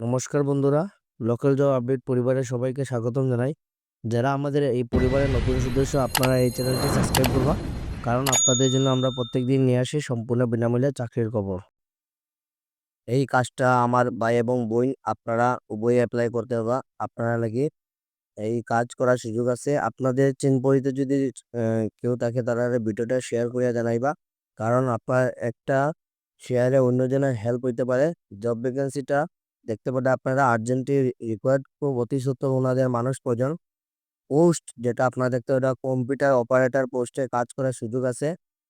নমস্কার বন্ধুরা local job update পরিবারের সবাইকে স্বাগতম জানাই। যারা আমাদের এই পরিবারের নতুন সদস্য, আপনারা এই চ্যানেলটি সাবস্ক্রাইব করবা, কারণ আপনাদের জন্য আমরা প্রত্যেকদিন নিয়ে আসি সম্পূর্ণ বিনামূল্যে চাকরির খবর। এই কাজটা আমার ভাই এবং বোন, আপনারা উভয় অ্যাপ্লাই করতে হবে। আপনারা লাগি এই কাজ করার সুযোগ আছে। আপনাদের চেন পরিতে যদি কেউ থাকে, তারা ভিডিওটা শেয়ার করিয়া জানাইবা। কারণ আপনার একটা শেয়ারে অন্যজনের হেল্প হইতে পারে। জব ভ্যাকেন্সিটা দেখতে পারে আপনারা আর্জেন্টলি রিকোয়ার্ড খুব অতি সত্ত্বর ওনাদের মানুষ প্রয়োজন। পোস্ট যেটা আপনারা দেখতে পারেন কম্পিউটার অপারেটর পোস্টে কাজ করার সুযোগ আছে।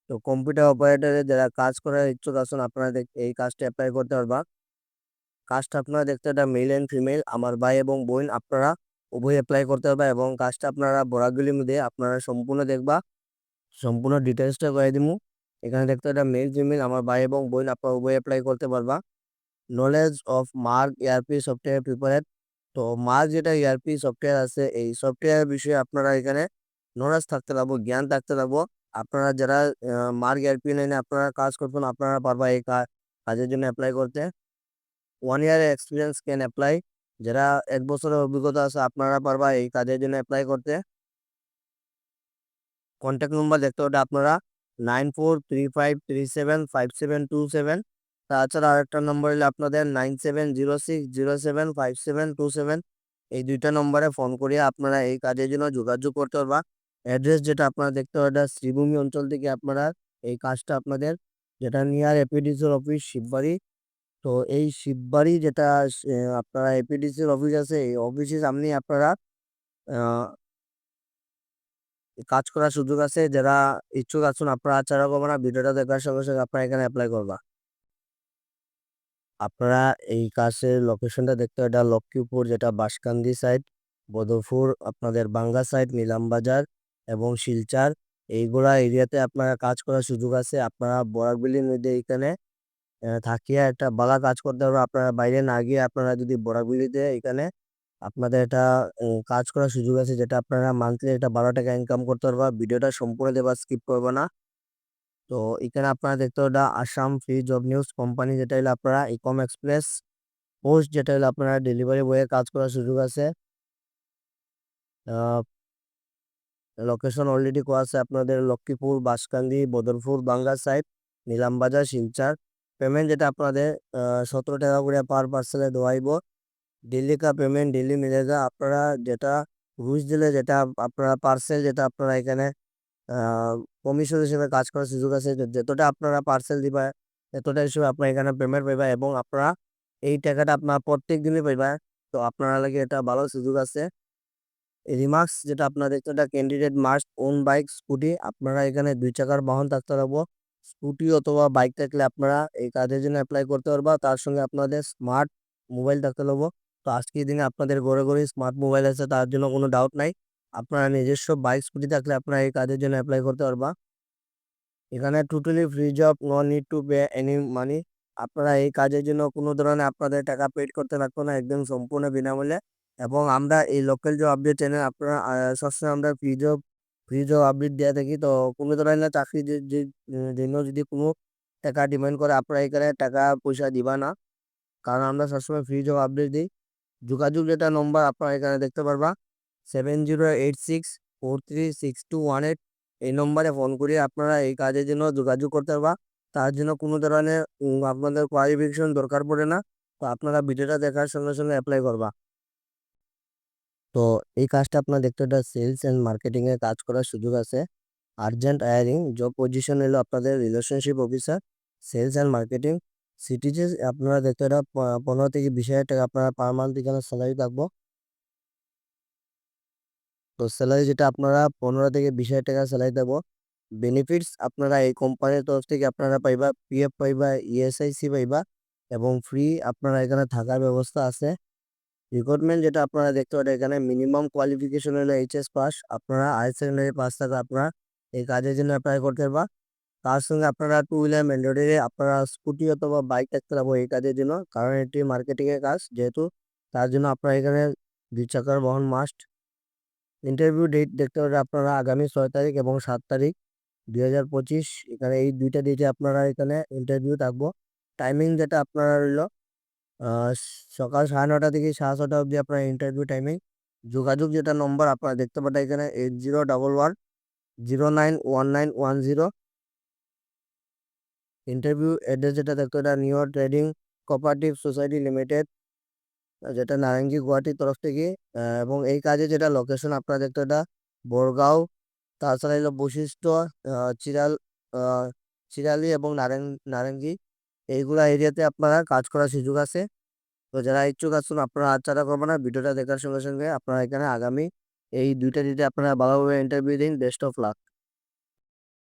তো কম্পিউটার অপারেটরে যারা কাজ করার ইচ্ছুক আছেন, আপনারা এই কাজটা অ্যাপ্লাই করতে পারবা। কাজটা আপনারা দেখতে এটা মেল এন্ড ফিমেল আমার ভাই এবং বোন, আপনারা উভয় অ্যাপ্লাই করতে পারবা এবং কাজটা আপনারা বরাগুলির মধ্যে আপনারা সম্পূর্ণ দেখবা। সম্পূর্ণ ডিটেলসটা করে দিমু। এখানে দেখতে এটা মেল ফিমেল আমার ভাই এবং বোন, আপনারা উভয় অ্যাপ্লাই করতে পারবা। Knowledge of mark ERP software preferred তো মার্ক যেটা ইআরপি সফটওয়্যার আছে, এই সফটওয়্যার বিষয়ে আপনারা এখানে নলেজ থাকতে লাগবো জ্ঞান থাকতে লাগবো আপনারা যারা মার্ক ইআরপি লাইনে আপনারা কাজ করবেন, আপনারা পারবা এই কাজের জন্য অ্যাপ্লাই করতে। One year experience can apply যারা এক বছরের অভিজ্ঞতা আছে, আপনারা পারবা এই কাজের জন্য অ্যাপ্লাই করতে। কন্ট্যাক্ট নম্বর দেখতে হবে আপনারা nine four three five three seven five seven two seven তাছাড়া আরেকটা নম্বর হলো আপনাদের nine seven zero six zero seven five seven two seven. এই দুইটা নম্বরে ফোন করিয়ে আপনারা এই কাজের জন্য যোগাযোগ করতে পারবা। অ্যাড্রেস যেটা আপনারা দেখতে পাবেন শ্রীভূমি অঞ্চল থেকে আপনারা এই কাজটা আপনাদের যেটা নিয়ার এপিডিসির অফিস শিববাড়ি। তো এই শিববাড়ি যেটা আপনারা এপিডিসির অফিস আছে, এই অফিসের সামনে আপনারা কাজ করার সুযোগ আছে। যারা ইচ্ছুক আছেন, আপনারা আচারা করব না ভিডিওটা দেখার সঙ্গে সঙ্গে আপনারা এখানে অ্যাপ্লাই করবা। আপনারা এই কাজের লোকেশনটা দেখতে এটা লক্ষ্মীপুর, যেটা বাসকান্দি সাইড বদরপুর, আপনাদের বাঙ্গা সাইড নিলামবাজার এবং শিলচার। এইগুলা এরিয়াতে আপনারা কাজ করার সুযোগ আছে। আপনারা বরাকবিলির মধ্যে এখানে থাকিয়া একটা বালা কাজ করতে পারবে আপনারা বাইরে না গিয়ে আপনারা যদি বরাকবিলিতে এখানে আপনাদের এটা কাজ করার সুযোগ আছে, যেটা আপনারা মান্থলি এটা বারো টাকা ইনকাম করতে পারবা ভিডিওটা সম্পূর্ণ দেবা স্কিপ করবে না। তো এখানে আপনারা দেখতে পাবেন Assam free job news company যেটা হলো আপনারা ইকম এক্সপ্রেস পোস্ট যেটা হলো আপনারা ডেলিভারি বয়ে কাজ করার সুযোগ আছে। লোকেশন অলরেডি কোয়া আছে আপনাদের লক্ষ্মীপুর বাসকান্দি বদরপুর বাঙ্গা সাইড নিলামবাজার শিলচার। পেমেন্ট যেটা আপনাদের সতেরো টাকা করে পার পার্সেলে দেওয়াইব। ডেলি কা পেমেন্ট ডেলি মিলেগা আপনারা যেটা ঘুষ দিলে যেটা আপনারা পার্সেল যেটা আপনারা এখানে কমিশন হিসেবে কাজ করার সুযোগ আছে। যতটা আপনারা পার্সেল দিবা, এতটা হিসেবে আপনারা এখানে পেমেন্ট পাইবা এবং আপনারা এই টাকাটা আপনারা প্রত্যেক দিনই পাইবা। তো আপনারা লাগে এটা ভালো সুযোগ আছে। রিমার্কস যেটা আপনারা দেখতে এটা candidate must own bike scooty আপনারা এখানে দুই চাকার বাহন থাকতে পারব। স্কুটি অথবা বাইক থাকলে আপনারা এই কাজের জন্য অ্যাপ্লাই করতে পারবা। তার সঙ্গে আপনাদের স্মার্ট মোবাইল থাকতে পারব। তো আজকের দিনে আপনাদের ঘরে ঘরে স্মার্ট মোবাইল আছে, তার জন্য কোনো ডাউট নাই। আপনারা নিজস্ব বাইক স্কুটি থাকলে আপনারা এই কাজের জন্য অ্যাপ্লাই করতে পারবা। এখানে totally free job no need to pay any money আপনারা এই কাজের জন্য কোনো ধরনের আপনাদের টাকা পেড করতে লাগবে না, একদম সম্পূর্ণ বিনামূল্যে। এবং আমরা এই লোকাল জব আপডেট চ্যানেল আপনারা সবসময় আমরা free job free job update দিয়ে থাকি। তো কোনো ধরনের চাকরি জন্য যদি কোনো টাকা ডিমান্ড করে, আপনারা এখানে টাকা, পয়সা দিবা না। কারণ আমরা সবসময় ফ্রি জব আপডেট দিই। যোগাযোগ যেটা নম্বর আপনারা এখানে দেখতে পারবা। Seven zero eight six four three six two one eight এই নম্বরে ফোন করে আপনারা এই কাজের জন্য যোগাযোগ করতে পারবা। তার জন্য কোনো ধরনের আপনাদের কোয়ালিফিকেশন দরকার পড়ে না। তো আপনারা ভিডিওটা দেখার সঙ্গে সঙ্গে অ্যাপ্লাই করবা। তো এই কাজটা আপনার দেখতে একটা সেলস অ্যান্ড মার্কেটিং এর কাজ করার সুযোগ আছে। আর্জেন্ট হায়ারিং জব পজিশন হলো আপনাদের relationship officer sales and marketing সিটিজে আপনারা দেখতে এটা পনেরো থেকে বিশ হাজার টাকা আপনারা পার মান্থ এখানে স্যালারি থাকব। তো স্যালারি যেটা আপনারা পনেরো থেকে বিশ হাজার টাকা স্যালারি দেবো। বেনিফিটস আপনারা এই কোম্পানির তরফ থেকে আপনারা পাইবা পিএফ পাইবা ইএসআইসি পাইবা এবং ফ্রি আপনারা এখানে থাকার ব্যবস্থা আছে। রিক্রুটমেন্ট যেটা আপনারা দেখতে পারেন এখানে মিনিমাম কোয়ালিফিকেশন হলো এইচএস পাস আপনারা হায়ার সেকেন্ডারি পাস থাকা আপনারা এই কাজের জন্য অ্যাপ্লাই করতে পারবা। তার সঙ্গে আপনারা টু হুইলার ম্যান্ডেটরি আপনারা স্কুটি অথবা বাইক থাকতে পারব এই কাজের জন্য, কারণ এটি মার্কেটিং এর কাজ, যেহেতু তার জন্য আপনারা এখানে দুই চাকার বহন মাস্ট ইন্টারভিউ ডেট দেখতে পারেন আপনারা আগামী ছয় তারিখ এবং সাত তারিখ দুই হাজার পঁচিশ, এখানে এই দুইটা ডেটে আপনারা এখানে ইন্টারভিউ থাকব। টাইমিং যেটা আপনারা রইল সকাল 9:30 থেকে সাড়ে ছটা অবধি আপনার ইন্টারভিউ টাইমিং। যোগাযোগ যেটা নম্বর আপনারা দেখতে পাবেন এখানে 8011 091910 ইন্টারভিউ অ্যাড্রেস যেটা দেখতে এটা new trading cooperative society limited যেটা নারায়ণগঞ্জ গুয়াহাটির তরফ থেকে এবং এই কাজে যেটা লোকেশন আপনারা দেখতে এটা বড়গাঁও তাছাড়া হলো বশিষ্ঠ আ চিরাল চিরালি এবং নারায়ণ নারায়ণগঞ্জ এইগুলা এরিয়াতে আপনারা কাজ করার সুযোগ আছে। তো যারা ইচ্ছুক আছেন আপনারা হাতছাড়া করবেন না। ভিডিওটা দেখার সঙ্গে, সঙ্গে আপনারা এখানে আগামী এই ২ টা ডেটে আপনারা ভালোভাবে ইন্টারভিউ দিন। Best of luck.